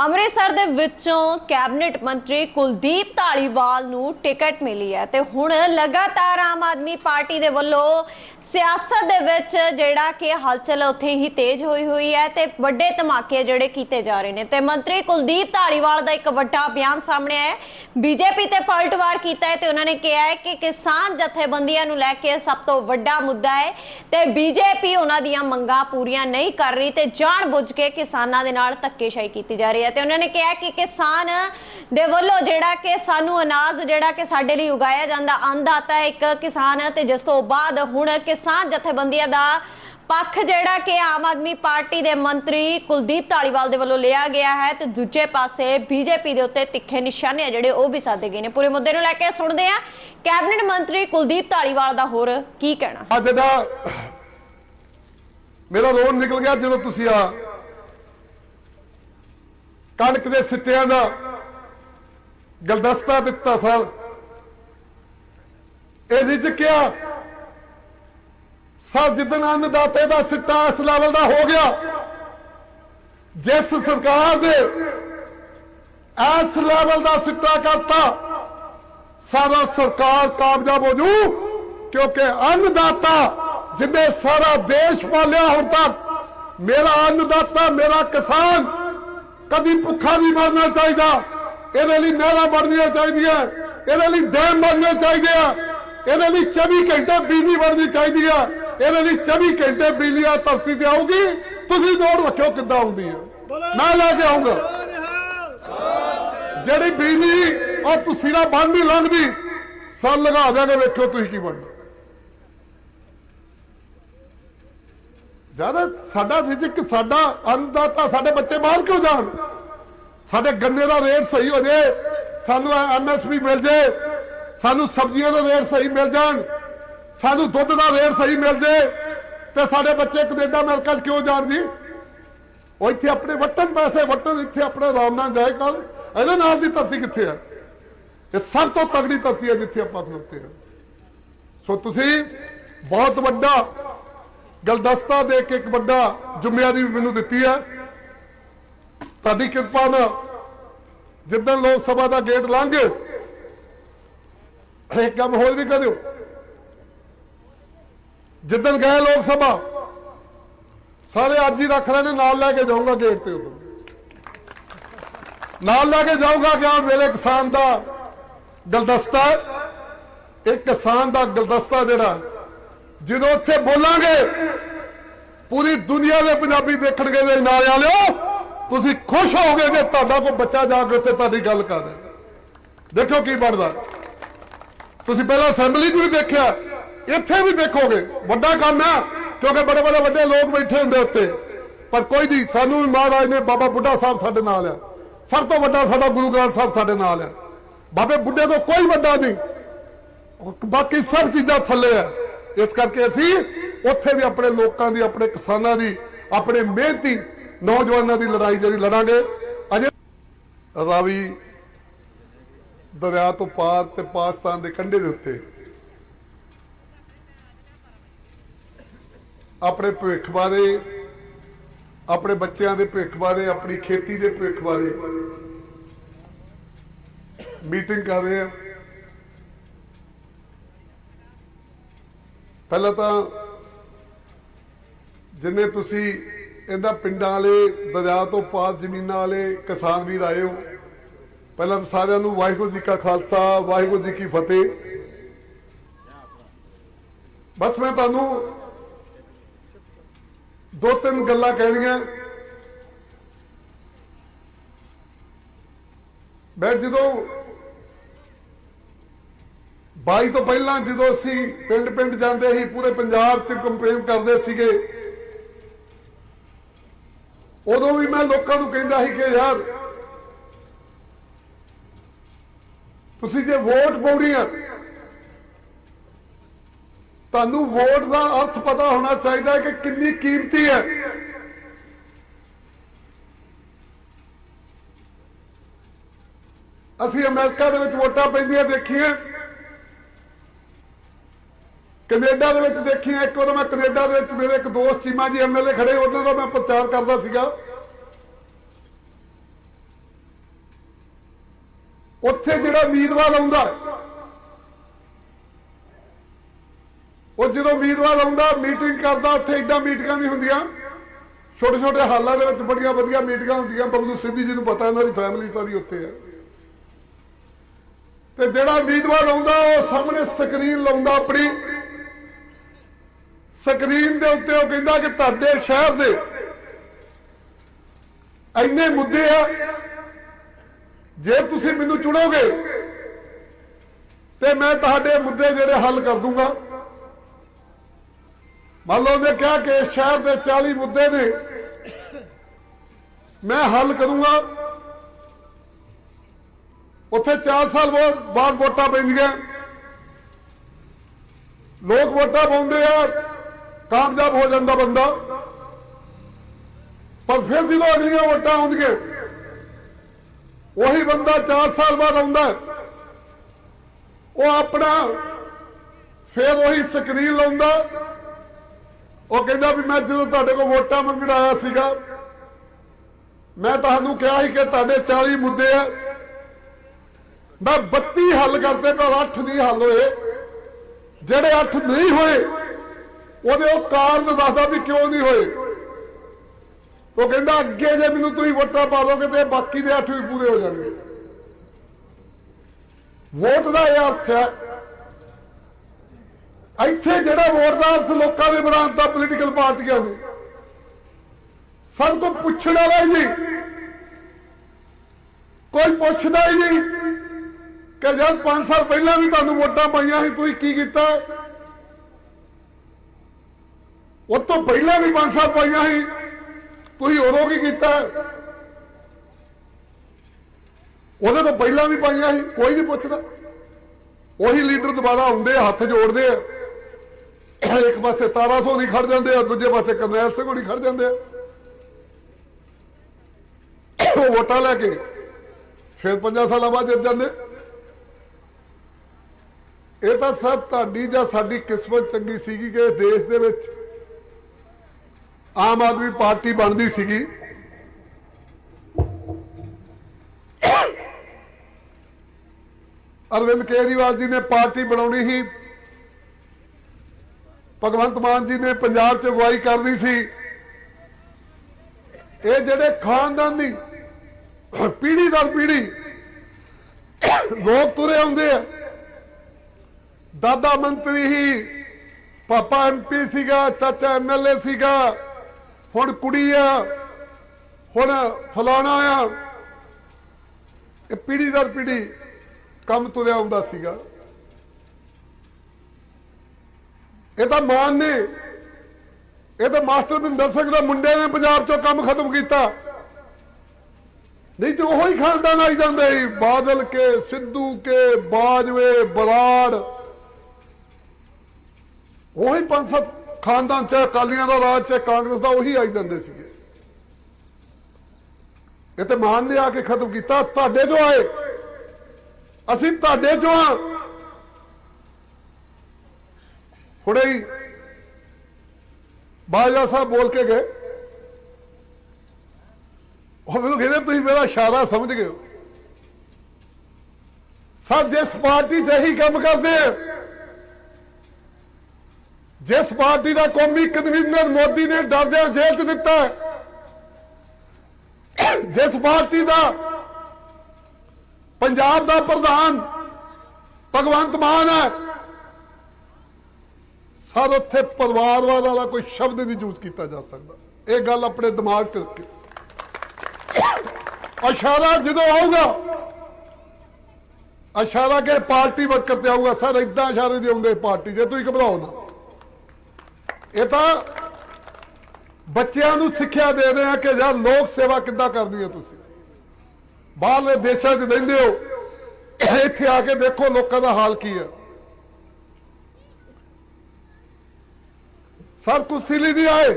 ਅੰਮ੍ਰਿਤਸਰ ਦੇ ਵਿੱਚੋਂ ਕੈਬਨਿਟ ਮੰਤਰੀ ਕੁਲਦੀਪ ਧਾਲੀਵਾਲ ਨੂੰ ਟਿਕਟ ਮਿਲੀ ਹੈ ਤੇ ਹੁਣ ਲਗਾਤਾਰ ਆਮ ਆਦਮੀ ਪਾਰਟੀ ਦੇ ਵੱਲੋਂ ਸਿਆਸਤ ਦੇ ਵਿੱਚ ਜਿਹੜਾ ਕਿ ਹਲਚਲ ਉੱਥੇ ਹੀ ਤੇਜ਼ ਹੋਈ ਹੋਈ ਹੈ ਤੇ ਵੱਡੇ ਧਮਾਕੇ ਜਿਹੜੇ ਕੀਤੇ ਜਾ ਰਹੇ ਨੇ ਤੇ ਮੰਤਰੀ ਕੁਲਦੀਪ ਧਾਲੀਵਾਲ ਦਾ ਇੱਕ ਵੱਡਾ ਬਿਆਨ ਸਾਹਮਣੇ ਆਇਆ ਹੈ। ਬੀਜੇਪੀ ਤੇ ਪਲਟਵਾਰ ਕੀਤਾ ਹੈ ਤੇ ਉਹਨਾਂ ਨੇ ਕਿਹਾ ਹੈ ਕਿ ਕਿਸਾਨ ਜਥੇਬੰਦੀਆਂ ਨੂੰ ਲੈ ਕੇ ਸਭ ਤੋਂ ਵੱਡਾ ਮੁੱਦਾ ਹੈ ਤੇ ਬੀਜੇਪੀ ਉਹਨਾਂ ਦੀਆਂ ਮੰਗਾਂ ਪੂਰੀਆਂ ਨਹੀਂ ਕਰ ਰਹੀ ਤੇ ਜਾਣਬੁੱਝ ਕੇ ਕਿਸਾਨਾਂ ਦੇ ਨਾਲ ਧੱਕੇਸ਼ਾਹੀ ਕੀਤੀ ਜਾ ਰਹੀ ਹੈ। ਤੇ ਉਹਨਾਂ ਨੇ ਕਿਹਾ ਕਿ ਕਿਸਾਨ ਦੇ ਵੱਲੋਂ ਜਿਹੜਾ ਕਿ ਸਾਨੂੰ ਅਨਾਜ ਜਿਹੜਾ ਕਿ ਸਾਡੇ ਲਈ ਉਗਾਇਆ ਜਾਂਦਾ, ਅੰਨਦਾਤਾ ਇੱਕ ਕਿਸਾਨ ਤੇ ਜਿਸ ਤੋਂ ਬਾਅਦ ਹੁਣ ਕਿਸਾਨ ਜਥੇਬੰਦੀਆਂ ਦਾ ਪੱਖ ਜਿਹੜਾ ਕਿ ਆਮ ਆਦਮੀ ਪਾਰਟੀ ਦੇ ਮੰਤਰੀ ਕੁਲਦੀਪ ਧਾਲੀਵਾਲ ਦੇ ਵੱਲੋਂ ਲਿਆ ਗਿਆ ਹੈ ਤੇ ਦੂਜੇ ਪਾਸੇ ਬੀਜੇਪੀ ਦੇ ਉੱਤੇ ਤਿੱਖੇ ਨਿਸ਼ਾਨੇ ਆ ਜਿਹੜੇ ਉਹ ਵੀ ਸਾਧੇ ਗਏ ਨੇ। ਪੂਰੇ ਮੁੱਦੇ ਨੂੰ ਲੈ ਕੇ ਸੁਣਦੇ ਆ ਕੈਬਨਿਟ ਮੰਤਰੀ ਕੁਲਦੀਪ ਧਾਲੀਵਾਲ ਦਾ ਹੋਰ ਕੀ ਕਹਿਣਾ? ਅੱਜ ਦਾ ਮੇਰਾ ਰੋਣ ਨਿਕਲ ਗਿਆ ਜਦੋਂ ਤੁਸੀਂ ਆ ਕਣਕ ਦੇ ਸਿੱਟਿਆਂ ਦਾ ਗਲਦਸਤਾ ਦਿੱਤਾ ਸਰ ਇਹ ਰਿਜਕਿਆ ਸਰ ਜਿੱਦਨ ਅੰਨਦਾਤੇ ਦਾ ਸਿੱਟਾ ਇਸ ਲੈਵਲ ਦਾ ਹੋ ਗਿਆ, ਜਿਸ ਸਰਕਾਰ ਦੇ ਇਸ ਲੈਵਲ ਦਾ ਸਿੱਟਾ ਕਰਤਾ, ਸਾਰਾ ਸਰਕਾਰ ਕਾਮਯਾਬ ਹੋ ਜੂ, ਕਿਉਂਕਿ ਅੰਨਦਾਤਾ ਜਿੱਦੇ ਸਾਰਾ ਦੇਸ਼ ਪਾਲਿਆ ਹੁਣ ਤੱਕ, ਮੇਰਾ ਅੰਨਦਾਤਾ, ਮੇਰਾ ਕਿਸਾਨ ਕਦੀ ਭੁੱਖਾ ਨਹੀਂ ਮਰਨਾ ਚਾਹੀਦਾ। ਇਹਦੇ ਲਈ ਨਹਿਰਾਂ ਬਣਨੀਆਂ ਚਾਹੀਦੀਆਂ। ਇਹਦੇ ਲਈ ਡੈਮ ਬਣਨੇ ਚਾਹੀਦੇ ਆ। ਇਹਦੇ ਲਈ 24 ਘੰਟੇ ਬਿਜਲੀ ਬਣਨੀ ਚਾਹੀਦੀ ਆ। ਇਹਦੇ ਲਈ 24 ਘੰਟੇ ਬਿਜਲੀ ਆ, ਧਰਤੀ ਤੇ ਆਊਗੀ। ਤੁਸੀਂ ਦੌੜ ਰੱਖਿਓ ਕਿੱਦਾਂ ਆਉਂਦੀ ਆ। ਮੈਂ ਲੈ ਕੇ ਆਉਂਗਾ ਜਿਹੜੀ ਬਿਜਲੀ ਉਹ ਤੁਸੀਂ ਨਾ ਬੰਦ ਨਹੀਂ ਲੰਘਦੀ ਸਾਲ ਲਗਾ ਦਿਆਂਗੇ, ਵੇਖਿਓ ਤੁਸੀਂ ਕੀ ਬਣਦਾ। ਜ਼ਿਆਦਾ ਸਾਡਾ ਰਿਜਕ, ਸਾਡਾ ਅੰਨਦਾਤਾ ਸਾਡੇ ਬੱਚੇ ਬਾਹਰ ਕਿਉਂ ਜਾਣ? ਸਾਡੇ ਗੰਨੇ ਦਾ ਰੇਟ ਸਹੀ ਹੋ ਜੇ, ਸਾਨੂੰ ਐਮਐਸਪੀ ਮਿਲ ਜੇ, ਸਾਨੂੰ ਸਬਜ਼ੀਆਂ ਦਾ ਰੇਟ ਸਹੀ ਮਿਲ ਜਾਣ, ਸਾਨੂੰ ਦੁੱਧ ਦਾ ਰੇਟ ਸਹੀ ਮਿਲ ਜੇ, ਤੇ ਸਾਡੇ ਬੱਚੇ ਕੈਨੇਡਾ, ਅਮਰੀਕਾ ਕਿਉਂ ਜਾਣ ਜੀ ਉਹ ਇੱਥੇ ਆਪਣੇ ਵਟਨ ਪੈਸੇ ਵਟਨ ਇੱਥੇ ਆਪਣੇ ਆਰਾਮ ਨਾਲ ਜਾਏ ਕੱਲ ਇਹਦੇ ਨਾਲ ਦੀ ਧਰਤੀ ਕਿੱਥੇ ਹੈ ਇਹ ਸਭ ਤੋਂ ਤਗੜੀ ਧਰਤੀ ਹੈ ਜਿੱਥੇ ਆਪਾਂ ਖਲੋਤੇ ਹਾਂ ਸੋ ਤੁਸੀਂ ਬਹੁਤ ਵੱਡਾ ਗਲਦਸਤਾ ਦੇ ਕੇ ਇੱਕ ਵੱਡਾ ਜ਼ਿੰਮੇਵਾਰੀ ਮੈਨੂੰ ਦਿੱਤੀ ਹੈ। ਤੁਹਾਡੀ ਕਿਰਪਾ ਨਾਲ ਜਿੱਦਣ ਲੋਕ ਸਭਾ ਦਾ ਗੇਟ ਲੰਘ ਇੱਕ ਕੰਮ ਹੋਰ ਵੀ ਕਰਿਓ। ਜਿੱਦਣ ਗਏ ਲੋਕ ਸਭਾ, ਸਾਰੇ ਅੱਜ ਹੀ ਰੱਖ ਲੈਣੇ, ਨਾਲ ਲੈ ਕੇ ਜਾਊਂਗਾ ਗੇਟ ਤੇ ਉਦੋਂ। ਨਾਲ ਲੈ ਕੇ ਜਾਊਂਗਾ ਕਿ ਆ ਮੇਰੇ ਕਿਸਾਨ ਦਾ ਗਲਦਸਤਾ ਇਹ ਕਿਸਾਨ ਦਾ ਗਲਦਸਤਾ ਜਿਹੜਾ ਜਦੋਂ ਉੱਥੇ ਬੋਲਾਂਗੇ, ਪੂਰੀ ਦੁਨੀਆ ਦੇ ਪੰਜਾਬੀ ਦੇਖਣਗੇ ਦੇ ਨਾਲ ਵਾਲਿਓ, ਤੁਸੀਂ ਖੁਸ਼ ਹੋਵੋਗੇ ਜੇ ਤੁਹਾਡਾ ਕੋਈ ਬੱਚਾ ਜਾ ਕੇ ਉੱਥੇ ਤੁਹਾਡੀ ਗੱਲ ਕਰਦੇ ਦੇਖੋ ਕੀ ਬਣਦਾ। ਤੁਸੀਂ ਪਹਿਲਾਂ ਅਸੈਂਬਲੀ 'ਚ ਵੀ ਦੇਖਿਆ, ਇੱਥੇ ਵੀ ਦੇਖੋਗੇ। ਵੱਡਾ ਕੰਮ ਹੈ, ਕਿਉਂਕਿ ਬੜੇ ਬੜੇ ਵੱਡੇ ਲੋਕ ਬੈਠੇ ਹੁੰਦੇ ਉੱਤੇ ਪਰ ਕੋਈ ਨਹੀਂ, ਸਾਨੂੰ ਵੀ ਮਹਾਰਾਜ ਨੇ ਬਾਬਾ ਬੁੱਢਾ ਸਾਹਿਬ ਸਾਡੇ ਨਾਲ ਹੈ ਸਭ ਤੋਂ ਵੱਡਾ ਸਾਡਾ ਗੁਰੂ ਗ੍ਰੰਥ ਸਾਹਿਬ ਸਾਡੇ ਨਾਲ ਹੈ ਬਾਬੇ ਬੁੱਢੇ ਤੋਂ ਕੋਈ ਵੱਡਾ ਨਹੀਂ। ਬਾਕੀ ਸਭ ਚੀਜ਼ਾਂ ਥੱਲੇ ਹੈ ਇਸ ਕਰਕੇ ਅਸੀਂ ਉੱਥੇ ਵੀ ਆਪਣੇ ਲੋਕਾਂ ਦੀ, ਆਪਣੇ ਕਿਸਾਨਾਂ ਦੀ, ਆਪਣੇ ਮਿਹਨਤੀ ਨੌਜਵਾਨਾਂ ਦੀ ਲੜਾਈ ਜਿਹੜੀ ਲੜਾਂਗੇ। ਅਜੇ ਰਾਵੀ ਦਰਿਆ ਤੋਂ ਪਾਰ ਤੇ ਪਾਕਿਸਤਾਨ ਦੇ ਕੰਢੇ ਦੇ ਉੱਤੇ ਆਪਣੇ ਭਵਿੱਖ ਬਾਰੇ, ਆਪਣੇ ਬੱਚਿਆਂ ਦੇ ਭਵਿੱਖ ਬਾਰੇ, ਆਪਣੀ ਖੇਤੀ ਦੇ ਭਵਿੱਖ ਬਾਰੇ ਮੀਟਿੰਗ ਕਰ ਰਹੇ ਆ ਪਹਿਲਾਂ ਤਾਂ ਜਿੰਨੇ ਤੁਸੀਂ ਇਹਦਾ ਪਿੰਡਾਂ ਵਾਲੇ, ਦਰਿਆ ਤੋਂ ਪਾਰ ਜ਼ਮੀਨਾਂ ਵਾਲੇ ਕਿਸਾਨ ਵੀਰ ਆਏ ਹੋ, ਪਹਿਲਾਂ ਤਾਂ ਸਾਰਿਆਂ ਨੂੰ ਵਾਹਿਗੁਰੂ ਜੀ ਕਾ ਖਾਲਸਾ, ਵਾਹਿਗੁਰੂ ਜੀ ਕੀ ਫਤਿਹ। ਬਸ ਮੈਂ ਤੁਹਾਨੂੰ ਦੋ ਤਿੰਨ ਗੱਲਾਂ ਕਹਿਣੀਆਂ। ਮੈਂ ਜਦੋਂ ਬਾਈ ਤੋਂ ਪਹਿਲਾਂ ਜਦੋਂ ਅਸੀਂ ਪਿੰਡ ਪਿੰਡ ਜਾਂਦੇ ਸੀ, ਪੂਰੇ ਪੰਜਾਬ 'ਚ ਕੰਪੇਨ ਕਰਦੇ ਸੀਗੇ। ਉਦੋਂ ਵੀ ਮੈਂ ਲੋਕਾਂ ਨੂੰ ਕਹਿੰਦਾ ਸੀ ਕਿ ਯਾਰ, ਤੁਸੀਂ ਜੇ ਵੋਟ ਪਾਉਣੀ ਆ, ਤੁਹਾਨੂੰ ਵੋਟ ਦਾ ਅਰਥ ਪਤਾ ਹੋਣਾ ਚਾਹੀਦਾ ਹੈ ਕਿ ਕਿੰਨੀ ਕੀਮਤੀ ਹੈ। ਅਸੀਂ ਅਮਰੀਕਾ ਦੇ ਵਿੱਚ ਵੋਟਾਂ ਪੈਂਦੀਆਂ ਦੇਖੀਆਂ। ਕੈਨੇਡਾ ਦੇ ਵਿੱਚ ਦੇਖੀਆਂ ਇੱਕ ਵਾਰ ਮੈਂ ਕੈਨੇਡਾ ਦੇ ਵਿੱਚ ਮੇਰੇ ਇੱਕ ਦੋਸਤ ਚੀਮਾ ਜੀ ਐਮਐਲਏ ਖੜੇ ਉਹਨਾਂ ਦਾ ਮੈਂ ਪ੍ਰਚਾਰ ਕਰਦਾ ਸੀਗਾ। ਉੱਥੇ ਜਿਹੜਾ ਉਮੀਦਵਾਰ ਆਉਂਦਾ, ਉਹ ਜਦੋਂ ਉਮੀਦਵਾਰ ਆਉਂਦਾ, ਮੀਟਿੰਗ ਕਰਦਾ, ਉੱਥੇ ਇਦਾਂ ਮੀਟਿੰਗਾਂ ਨਹੀਂ ਹੁੰਦੀਆਂ। ਛੋਟੇ ਛੋਟੇ ਹਾਲਾਂ ਦੇ ਵਿੱਚ ਬੜੀਆਂ ਵਧੀਆ ਮੀਟਿੰਗਾਂ ਹੁੰਦੀਆਂ ਬਬਲੂ ਸਿੱਧੀ ਜੀ ਨੂੰ ਪਤਾ ਇਹਨਾਂ ਦੀ ਫੈਮਿਲੀ ਸਾਰੀ ਉੱਥੇ ਹੈ। ਤੇ ਜਿਹੜਾ ਉਮੀਦਵਾਰ ਆਉਂਦਾ, ਉਹ ਸਾਹਮਣੇ ਸਕਰੀਨ ਲਾਉਂਦਾ ਆਪਣੀ। ਸਕਰੀਨ ਦੇ ਉੱਤੇ ਉਹ ਕਹਿੰਦਾ ਕਿ ਤੁਹਾਡੇ ਸ਼ਹਿਰ ਦੇ ਇੰਨੇ ਮੁੱਦੇ ਆ, ਜੇ ਤੁਸੀਂ ਮੈਨੂੰ ਚੁਣੋਗੇ ਤੇ ਮੈਂ ਤੁਹਾਡੇ ਮੁੱਦੇ ਜਿਹੜੇ ਹੱਲ ਕਰ ਦੂੰਗਾ। ਮੰਨ ਲਓ ਉਹਨੇ ਕਿਹਾ ਕਿ ਸ਼ਹਿਰ ਦੇ 40 ਮੁੱਦੇ ਨੇ, ਮੈਂ ਹੱਲ ਕਰੂੰਗਾ। ਉੱਥੇ 4 ਸਾਲ ਬਾਅਦ ਬਾਅਦ ਵੋਟਾਂ ਪੈਂਦੀਆਂ। ਲੋਕ ਵੋਟਾਂ ਪਾਉਂਦੇ ਆ। ਕਾਮਯਾਬ ਹੋ ਜਾਂਦਾ ਬੰਦਾ। ਪਰ ਫਿਰ ਜਦੋਂ ਅਗਲੀਆਂ ਵੋਟਾਂ ਆਉਂਦੀਆਂ ਉਹੀ ਬੰਦਾ 4 ਸਾਲ ਬਾਅਦ ਆਉਂਦਾ ਉਹ ਆਪਣਾ ਫਿਰ ਉਹੀ ਸਕਰੀਨ ਲਾਉਂਦਾ। ਉਹ ਕਹਿੰਦਾ ਵੀ ਮੈਂ ਜਦੋਂ ਤੁਹਾਡੇ ਕੋਲ ਵੋਟਾਂ ਮੰਗਣ ਆਇਆ ਸੀਗਾ, ਮੈਂ ਤੁਹਾਨੂੰ ਕਿਹਾ ਸੀ ਕਿ ਤੁਹਾਡੇ 40 ਮੁੱਦੇ ਆ। ਮੈਂ 32 ਹੱਲ ਕਰਦੇ, ਪਰ 8 ਨਹੀਂ ਹੱਲ ਹੋਏ। ਜਿਹੜੇ 8 ਨਹੀਂ ਹੋਏ ਉਹਦੇ ਉਹ ਕਾਰਨ ਦੱਸਦਾ ਵੀ ਕਿਉਂ ਨਹੀਂ ਹੋਏ। ਉਹ ਕਹਿੰਦਾ, ਅੱਗੇ ਜੇ ਮੈਨੂੰ ਤੁਸੀਂ ਵੋਟਾਂ ਪਾ ਦੋਗੇ ਤੇ ਬਾਕੀ ਦੇ 8 ਵੀ ਪੂਰੇ ਹੋ ਜਾਣਗੇ। ਵੋਟ ਦਾ ਇਹ ਅਰਥ ਹੈ, ਇੱਥੇ ਜਿਹੜਾ ਵੋਟ ਦਾ ਅਰਥ ਲੋਕਾਂ ਦੇ ਬਰਾਂਤਾ ਪੋਲੀਟੀਕਲ ਪਾਰਟੀਆਂ ਨੂੰ ਸਭ ਤੋਂ ਪੁੱਛਣ ਵਾਲਾ ਹੀ ਨਹੀਂ। ਕੋਈ ਪੁੱਛਦਾ ਹੀ ਨਹੀਂ ਕਿ ਜਦ 5 ਸਾਲ ਪਹਿਲਾਂ ਵੀ ਤੁਹਾਨੂੰ ਵੋਟਾਂ ਪਾਈਆਂ ਸੀ, ਤੁਸੀਂ ਕੀ ਕੀਤਾ? ਉਹ ਤੋਂ ਪਹਿਲਾਂ ਵੀ ਪੰਜ ਸਾਲ ਪਾਈਆਂ ਸੀ। ਤੁਸੀਂ ਉਦੋਂ ਕੀ ਕੀਤਾ? ਉਹਦੇ ਤੋਂ ਪਹਿਲਾਂ ਵੀ ਪਾਈਆਂ ਸੀ, ਕੋਈ ਨਹੀਂ ਪੁੱਛਦਾ। ਉਹੀ ਲੀਡਰ ਦੁਬਾਰਾ ਆਉਂਦੇ ਹੱਥ ਜੋੜਦੇ ਆ। ਇੱਕ ਪਾਸੇ 1700 ਨਹੀਂ ਖੜ ਜਾਂਦੇ ਆ, ਦੂਜੇ ਪਾਸੇ ਕਰਨੈਲ ਸਿੰਘ ਹੋਣੀ ਖੜ ਜਾਂਦੇ ਆ। ਉਹ ਵੋਟਾਂ ਲੈ ਕੇ ਫਿਰ 5 ਸਾਲਾਂ ਬਾਅਦ ਜਿੱਤ ਜਾਂਦੇ। ਇਹ ਤਾਂ ਸਰ ਤੁਹਾਡੀ ਜਾਂ ਸਾਡੀ ਕਿਸਮਤ ਚੰਗੀ ਸੀਗੀ ਕਿ ਦੇਸ਼ ਦੇ ਵਿੱਚ ਆਮ ਆਦਮੀ ਪਾਰਟੀ ਬਣਦੀ ਸੀਗੀ। ਅਰਵਿੰਦ ਕੇਜਰੀਵਾਲ ਜੀ ਨੇ ਪਾਰਟੀ ਬਣਾਉਣੀ ਸੀ। ਭਗਵੰਤ ਮਾਨ ਜੀ ਨੇ ਪੰਜਾਬ 'ਚ ਅਗਵਾਈ ਕਰਨੀ ਸੀ। ਇਹ ਜਿਹੜੇ ਖਾਨਦਾਨ ਦੀ ਪੀੜ੍ਹੀ ਦਰ ਪੀੜੀ ਲੋਕ ਤੁਰੇ ਆਉਂਦੇ ਆ। ਦਾਦਾ ਮੰਤਰੀ ਹੀ, ਪਾਪਾ ਐਮਪੀ ਸੀਗਾ, ਚਾਚਾ ਐਮਐਲਏ ਸੀਗਾ। ਹੁਣ ਕੁੜੀ ਆ, ਹੁਣ ਫਲਾਣਾ ਆ। ਇਹ ਪੀੜੀ ਦਰ ਪੀੜੀ ਕੰਮ ਤੁਰਿਆ ਆਉਂਦਾ ਸੀਗਾ। ਇਹ ਤਾਂ ਮਾਨ ਨੇ, ਇਹ ਤਾਂ ਮਾਸਟਰ ਬਿੰਦਰ ਸਿੰਘ ਦਾ ਮੁੰਡੇ ਨੇ ਪੰਜਾਬ ਚੋਂ ਕੰਮ ਖਤਮ ਕੀਤਾ। ਨਹੀਂ ਤੇ ਉਹੀ ਖਾਨਦਾਨ ਆਈ ਜਾਂਦੇ ਸੀ, ਬਾਦਲ ਕੇ, ਸਿੱਧੂ ਕੇ, ਬਾਜਵੇ, ਬਰਾੜ। ਉਹੀ ਪੰਜ ਸੱਤ ਖਾਨਦਾਨ ਚ ਅਕਾਲੀਆਂ ਦਾ ਰਾਜ ਚ ਕਾਂਗਰਸ ਦਾ ਉਹੀ ਆਈ ਜਾਂਦੇ ਸੀਗੇ। ਇਹ ਤੇ ਮਾਨ ਨੇ ਆ ਕੇ ਖਤਮ ਕੀਤਾ, ਤੁਹਾਡੇ ਜੋ ਆਏ। ਅਸੀਂ ਤੁਹਾਡੇ ਚੋਂ ਹਾਂ ਹੁਣੇ ਹੀ ਬਾਜਾ ਸਾਹਿਬ ਬੋਲ ਕੇ ਗਏ। ਉਹ ਮੈਨੂੰ ਕਹਿੰਦੇ, ਤੁਸੀਂ ਮੇਰਾ ਇਸ਼ਾਰਾ ਸਮਝ ਗਏ ਹੋ। ਸਰ, ਜਿਸ ਪਾਰਟੀ 'ਚ ਇਹੀ ਕੰਮ ਕਰਦੇ ਆ ਜਿਸ ਪਾਰਟੀ ਦਾ ਕੌਮੀ ਕਨਵੀਨਰ ਮੋਦੀ ਨੇ ਡਰਦਿਆਂ ਜੇਲ੍ਹ 'ਚ ਦਿੱਤਾ ਜਿਸ ਪਾਰਟੀ ਦਾ ਪੰਜਾਬ ਦਾ ਪ੍ਰਧਾਨ ਭਗਵੰਤ ਮਾਨ ਹੈ, ਸਰ, ਉੱਥੇ ਪਰਿਵਾਰਵਾਦ ਵਾਲਾ ਕੋਈ ਸ਼ਬਦ ਨਹੀਂ ਯੂਜ਼ ਕੀਤਾ ਜਾ ਸਕਦਾ। ਇਹ ਗੱਲ ਆਪਣੇ ਦਿਮਾਗ 'ਚ ਰੱਖਿਓ ਇਸ਼ਾਰਾ ਜਦੋਂ ਆਊਗਾ, ਇਸ਼ਾਰਾ ਕੇ ਪਾਰਟੀ ਵਰਕਰ ਤੇ ਆਊਗਾ, ਸਰ ਇਦਾਂ ਇਸ਼ਾਰੇ ਦੇ ਆਉਂਦੇ ਪਾਰਟੀ, ਜੇ ਤੁਸੀਂ ਘਬਰਾਓ ਨਾ। ਇਹ ਤਾਂ ਬੱਚਿਆਂ ਨੂੰ ਸਿੱਖਿਆ ਦੇ ਰਹੇ ਆ ਕਿ ਯਾਰ ਲੋਕ ਸੇਵਾ ਕਿੱਦਾਂ ਕਰਨੀ ਹੈ ਤੁਸੀਂ? ਬਾਹਰਲੇ ਦੇਸ਼ਾਂ 'ਚ ਰਹਿੰਦੇ ਹੋ, ਇੱਥੇ ਆ ਕੇ ਦੇਖੋ ਲੋਕਾਂ ਦਾ ਹਾਲ ਕੀ ਹੈ। ਸਰ, ਕੁਰਸੀ ਲਈ ਨਹੀਂ ਆਏ।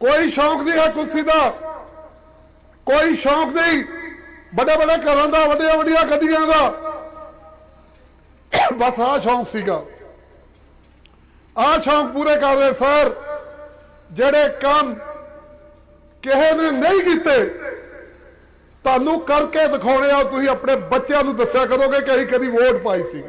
ਕੋਈ ਸ਼ੌਂਕ ਨਹੀਂ ਹੈ ਕੁਰਸੀ ਦਾ। ਕੋਈ ਸ਼ੌਂਕ ਨਹੀਂ। ਵੱਡੇ ਵੱਡੇ ਘਰਾਂ ਦਾ, ਵੱਡੀਆਂ ਵੱਡੀਆਂ ਗੱਡੀਆਂ ਦਾ। ਬਸ ਆਹ ਸ਼ੌਂਕ ਸੀਗਾ। ਆਹ ਸ਼ੌਂਕ ਪੂਰੇ ਕਰ ਰਹੇ ਸਰ। ਜਿਹੜੇ ਕੰਮ ਕਿਸੇ ਨੇ ਨਹੀਂ ਕੀਤੇ, ਤੁਹਾਨੂੰ ਕਰਕੇ ਦਿਖਾਉਣੇ ਆ, ਤੁਸੀਂ ਆਪਣੇ ਬੱਚਿਆਂ ਨੂੰ ਦੱਸਿਆ ਕਰੋਗੇ ਕਿ ਅਸੀਂ ਕਦੀ ਵੋਟ ਪਾਈ ਸੀ।